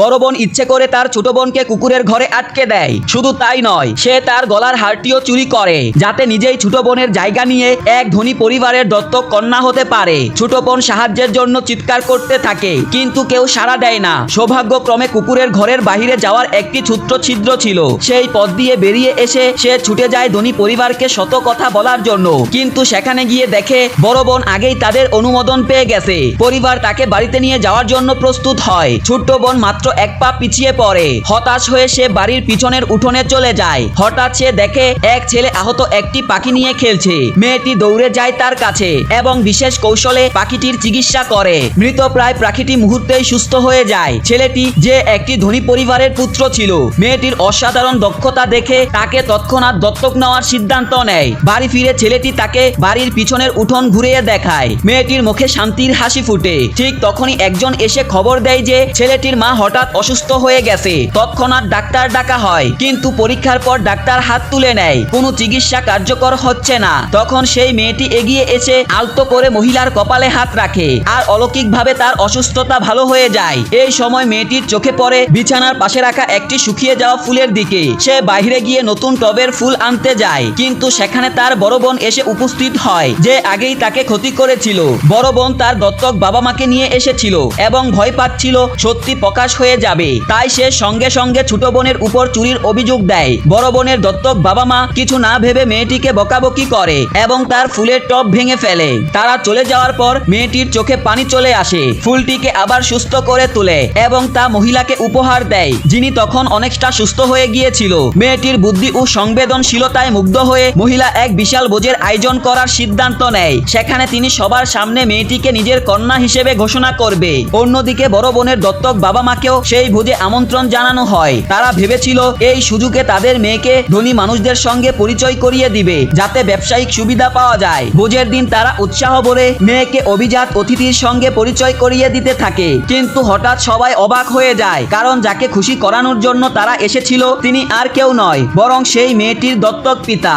বড় বোন ইচ্ছে করে তার ছোট বোনকে কুকুরের ঘরে আটকে দেয়। শুধু তাই নয়, সে তার গলার হারটিও চুরি করে, যাতে নিজেই ছোট বোনের জায়গা নিয়ে এক ধনী পরিবারের দত্তক কন্যা হতে পারে। ছোট বোন সাহায্যের জন্য চিৎকার করতে থাকে, কিন্তু কেউ সাড়া দেয় না। সৌভাগ্যক্রমে কুকুরের ঘরের বাহিরে যাওয়ার একটি ছোট্ট ছিদ্র ছিল। সেই পথ দিয়ে বেরিয়ে এসে সে ছুটে যায় ধনী পরিবারকে শত কথা বলার জন্য। কিন্তু সেখানে গিয়ে দেখে বড় বোন আগেই তাদের অনুমোদন পেয়ে গেছে। পরিবার তাকে বাড়িতে নিয়ে যাওয়ার জন্য প্রস্তুত হয়। ছোট্ট বোন মাত্র এক পা পিছিয়ে পড়ে। হতাশ হয়ে সে বাড়ির পিছনের উঠোনে চলে যায়। হঠাৎ সে দেখে এক ছেলে আহত একটি পাখি নিয়ে খেলছে। মেয়েটি দৌড়ে যায় তার কাছে এবং বিশেষ কৌশলে পাখিটির চিকিৎসা করে। মৃতপ্রায় পাখিটি মুহূর্তেই সুস্থ হয়ে যায়। ছেলেটি যে একটি ধনী পরিবারের পুত্র ছিল, মেয়েটির অসাধারণ দক্ষতা দেখে তাকে তৎক্ষণাৎ দত্তক নেওয়ার সিদ্ধান্ত নেয়। বাড়ি ফিরে ছেলেটি তাকে বাড়ির পিছনের উঠোন ঘুরিয়ে দেখায়। মেয়েটির মুখে শান্তির হাসি ফুটে। ঠিক তখনই একজন এসে খবর দেয় যে ছেলেটির মা হঠাৎ অসুস্থ হয়ে গেছে। তৎক্ষণাৎ ডাক্তার ডাকা হয়, কিন্তু পরীক্ষার পর ডাক্তার হাত তুলে নেয়। কোনো চিকিৎসা কার্যকর হচ্ছে না। তখন সেই মেয়েটি এগিয়ে এসে আলতো করে মহিলার কপালে হাত রাখে আর অলৌকিকভাবে তার অসুস্থতা ভালো হয়ে যায়। এই সময় মেয়েটির চোখে পড়ে বিছানার পাশে রাখা একটি শুকিয়ে যাওয়া ফুলের দিকে। সে বাইরে গিয়ে নতুন টবের ফুল আনতে যায়, কিন্তু সেখানে তার বড় বোন এসে উপস্থিত হয়, যে আগেই তাকে ক্ষতি করেছিল। বড় বোন তার দত্তক বাবা মাকে নিয়ে এসেছিল এবং ভয় পাচ্ছিল, সত্যি প্রকাশ হয়ে যাবে। তাই সে সঙ্গে সঙ্গে ছোট বোনের উপর চুরির অভিযোগ দেয়। বড় বোনের দত্তক বাবা মা কিছু না ভেবে মেয়েটিকে বকাবকি করে এবং তার ফুলের টব ভেঙে ফেলে। তারা চলে যাওয়ার পর মেয়েটির চোখে পানি চলে আসে। ফুলটিকে আবার সুস্থ করে তোলে এবং তা মহিলাকে উপহার দেয়, যিনি তখন অনেকটা সুস্থ হয়ে গিয়েছিল। মেয়েটির বুদ্ধি ও সংবেদনশীলতায় মুগ্ধ হয়ে মহিলা এক বিশাল ভোজের আয়োজন করার সিদ্ধান্ত নেয়। সেখানে তিনি সবার সামনে মেয়েটিকে নিজের কন্যা হিসেবে ঘোষণা করবে। অন্যদিকে বড় বোনের দত্তক বাবা মাকেও সেই ভোজে আমন্ত্রণ জানানো হয়। তারা ভেবেছিল, এই সুযোগে তাদের মেয়েকে ধনী মানুষদের সঙ্গে পরিচয় করিয়ে দিবে, যাতে ব্যবসায়িক সুবিধা পাওয়া যায়। ভোজের দিন তারা উৎসাহ ভরে মেয়েকে অভিজাত অতিথির সঙ্গে পরিচয় করিয়ে দিতে থাকে। কিন্তু হঠাৎ সবাই অবাক হয়ে যায়, কারণ যাকে খুশি করানোর জন্য তারা এসেছিল, তিনি আর কেউ নয়, বরং সেই মেয়েটির দত্তক পিতা।